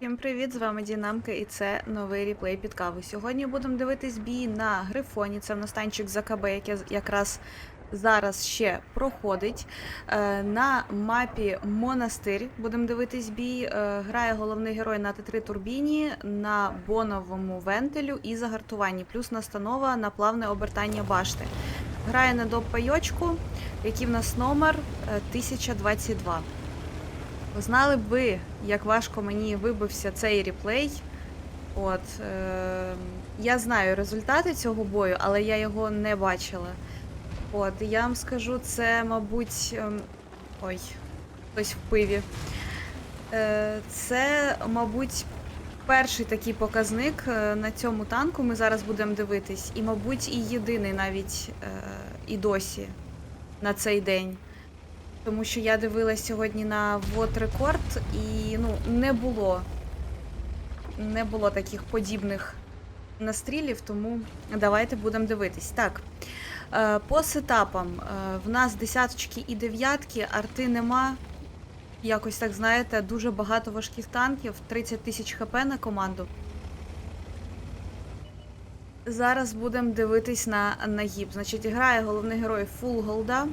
Всім привіт! З вами Дінамка і це новий ріплей під каву. Сьогодні будемо дивитись бій на грифоні. Це в настанчик за КБ, який якраз зараз ще проходить. Е, на мапі Монастир будемо дивитись бій. Е, грає головний герой на Т3 турбіні, на боновому вентилю і загартуванні, плюс настанова на плавне обертання башти. Грає на доп пайочку, який в нас номер е, 1022. Ви знали б як важко мені вибився цей реплей. От е, я знаю результати цього бою, але я його не бачила. От, я вам скажу, це, мабуть. Е, ой, хтось в пиві. Е, Це, мабуть, перший такий показник е, на цьому танку. Ми зараз будемо дивитись, і, мабуть, і єдиний навіть е, і досі на цей день. Тому що я дивилась сьогодні на вот рекорд і ну, не було. Не було таких подібних настрілів, тому давайте будемо дивитись. Так. Е, по сетапам. Е, в нас десяточки і дев'ятки, арти нема. Якось так, знаєте, дуже багато важких танків, 30 тисяч хп на команду. Зараз будемо дивитись на нагіб. Значить, грає головний герой Full Голда.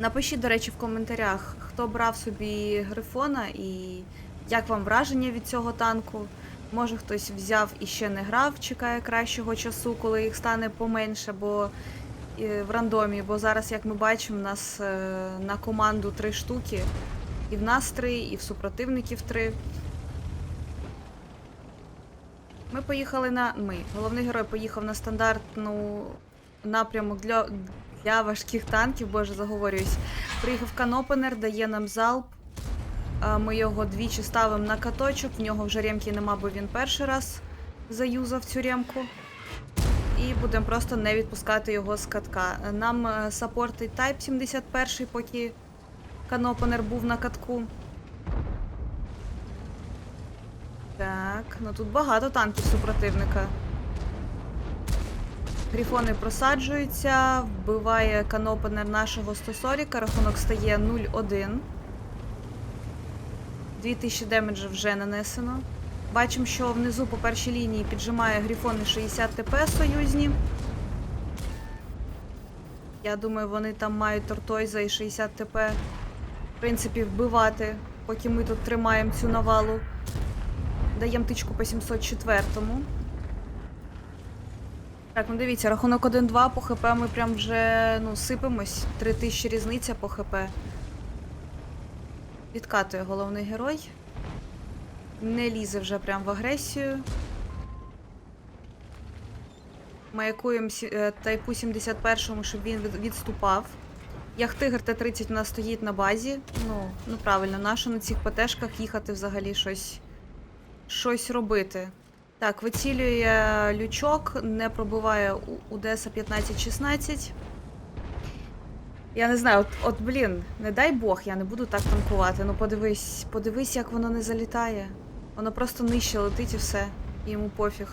Напишіть, до речі, в коментарях, хто брав собі грифона і як вам враження від цього танку. Може хтось взяв і ще не грав, чекає кращого часу, коли їх стане поменше, бо е, в рандомі. Бо зараз, як ми бачимо, у нас е, на команду три штуки. І в нас три, і в супротивників три. Ми поїхали на. Ми. Головний герой поїхав на стандартну напрямок для, для важких танків, боже, заговорююсь. Приїхав канопенер, дає нам залп. Ми його двічі ставимо на каточок. В нього вже ремки нема, бо він перший раз заюзав цю ремку. І будемо просто не відпускати його з катка. Нам саппортить Type 71, поки канопенер був на катку. Так, ну тут багато танків супротивника. Грифони просаджуються, вбиває канопенер нашого 140, рахунок стає 0-1. 2000 демеджа вже нанесено. Бачимо, що внизу по першій лінії піджимає грифони 60 ТП союзні. Я думаю, вони там мають тортойза і 60 ТП. В принципі, вбивати, поки ми тут тримаємо цю навалу. Даємо тичку по 704-му. Так, ну дивіться, рахунок 1-2 по ХП ми прям вже ну, сипемось. 3000 різниця по ХП. Відкатує головний герой. Не лізе вже прям в агресію. Маякуємо е, тайпу 71-му, щоб він від- відступав. Яхтигр Т-30 у нас стоїть на базі. Ну, ну правильно, нащо на цих ПТшках їхати взагалі щось, щось робити. Так, вицілює лючок, не пробиває Удеса 15-16. Я не знаю, от, от блін, не дай Бог, я не буду так танкувати. Ну подивись, подивись, як воно не залітає. Воно просто нижче летить і все. І йому пофіг.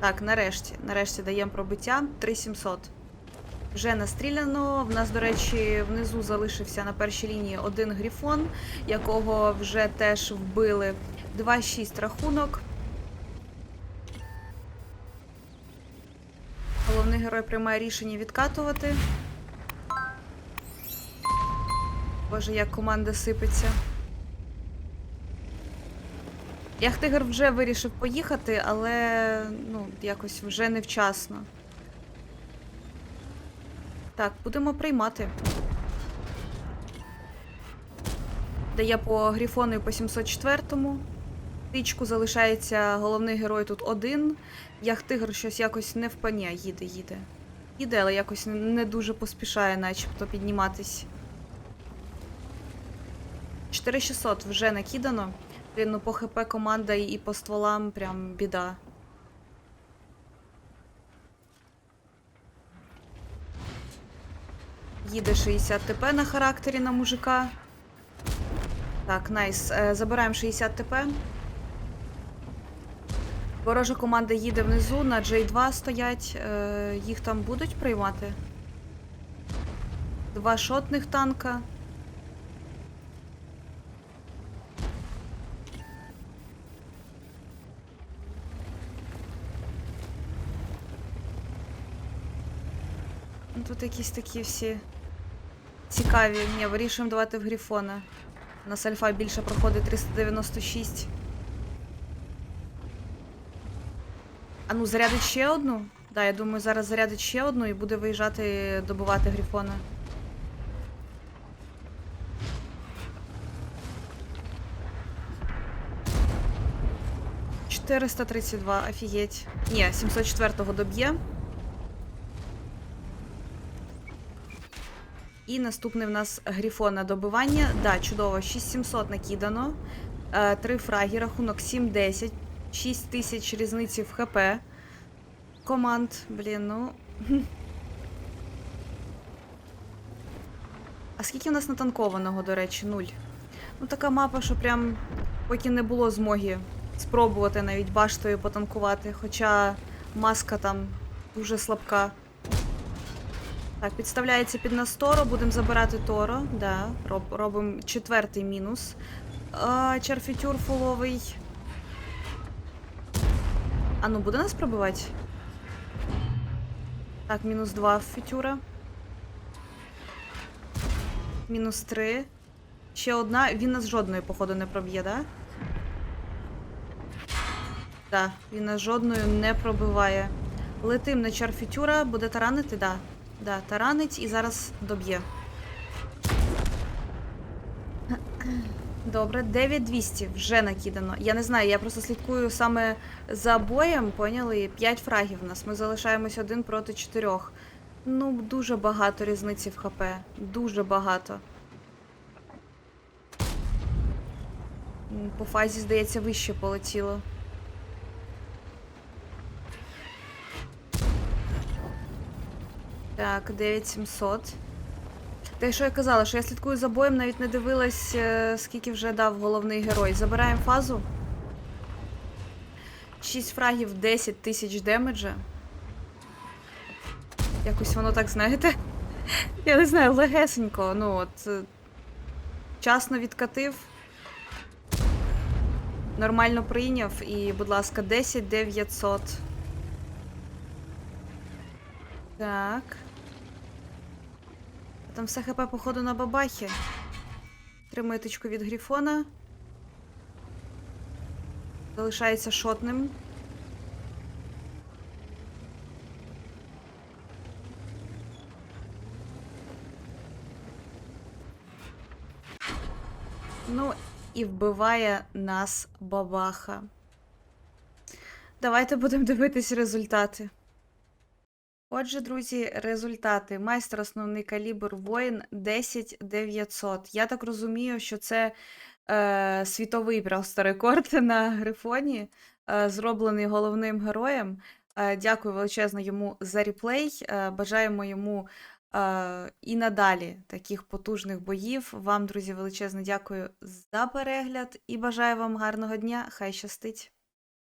Так, нарешті. Нарешті даємо пробиття. 3700. Вже настріляно. В нас, до речі, внизу залишився на першій лінії один грифон, якого вже теж вбили. 2-6 рахунок. Головний герой приймає рішення відкатувати. Боже, як команда сипеться. Яхтигр вже вирішив поїхати, але ну, якось вже невчасно. Так, будемо приймати. Дає по грифону і по 704-му. Тичку залишається головний герой тут один. Яхтигр щось якось не впаня, їде, їде. Їде, але якось не дуже поспішає, начебто, підніматись. 4600 вже накидано. Блін, ну по ХП команда і по стволам прям біда. Їде 60 ТП на характері на мужика. Так, найс. Е, Забираємо 60 ТП. Ворожа команда їде внизу, на J2 стоять. Е, їх там будуть приймати? Два шотних танка. Ну, тут якісь такі всі цікаві. Ні, вирішуємо давати в Грифона. У нас альфа більше проходить 396. А ну, зарядить ще одну? Да, я думаю, зараз зарядить ще одну і буде виїжджати добувати Грифона. Чотириста тридцять два, офігеть. Ні, 704-го доб'є. І наступний в нас грифон на добивання. Да, чудово, 6700 накидано. Е, Три фраги, рахунок 7-10. 6 тисяч різниці в ХП. Команд, блін, ну. А скільки в нас натанкованого, до речі, нуль. Ну, така мапа, що прям поки не було змоги спробувати навіть баштою потанкувати, хоча маска там дуже слабка. Так, підставляється під нас Торо, будемо забирати Торо. Да, роб, робимо четвертий мінус. А, Чарфітюр фуловий. А ну буде нас пробивати? Так, мінус 2 фітюра. Мінус 3. Ще одна. Він нас жодної, походу, не проб'є, да? Так, він нас жодною не пробиває. Летим на чарфітюра, буде таранити, да. Да, таранить і зараз доб'є. Добре, 9200 вже накидано. Я не знаю, я просто слідкую саме за боєм, поняли? 5 фрагів у нас. Ми залишаємось один проти чотирьох. Ну, дуже багато різниці в ХП. Дуже багато. По фазі, здається, вище полетіло. Так, 9700. Те, що я казала, що я слідкую за боєм, навіть не дивилась, е, скільки вже дав головний герой. Забираємо фазу. 6 фрагів, 10 тисяч демеджа. Якось воно так, знаєте. Я не знаю, легесенько. Ну от. е, Часно відкатив. Нормально прийняв і, будь ласка, 10 900. Так. Там все хп, походу, на бабахі. Тримаю тичку від грифона. Залишається шотним. Ну, і вбиває нас бабаха. Давайте будемо дивитись результати. Отже, друзі, результати. Майстер основний калібр воїн 10900. Я так розумію, що це е, світовий просто рекорд на грифоні, е, зроблений головним героєм. Е, дякую величезно йому за реплей. Е, бажаємо йому е, і надалі таких потужних боїв. Вам, друзі, величезно дякую за перегляд і бажаю вам гарного дня. Хай щастить!